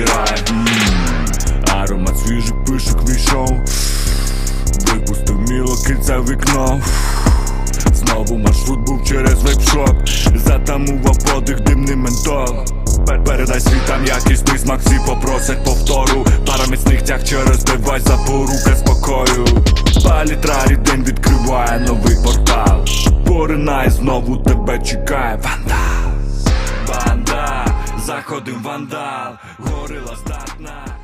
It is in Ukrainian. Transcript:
наш вайб це твій рай. М, Аромат свіжих пишок війшов, випустив міло кільця вікно. Знову маршрут був через вейпшоп Затамував подих димний ментол Пер- Передай світам якісний смак, всі попросять повтору. Пара міцних тяг через девайс запорука спокою. Палітрарі день відкриває новий портал. Поринає, знову тебе чекає вандал Банда, заходив вандал, горила здатна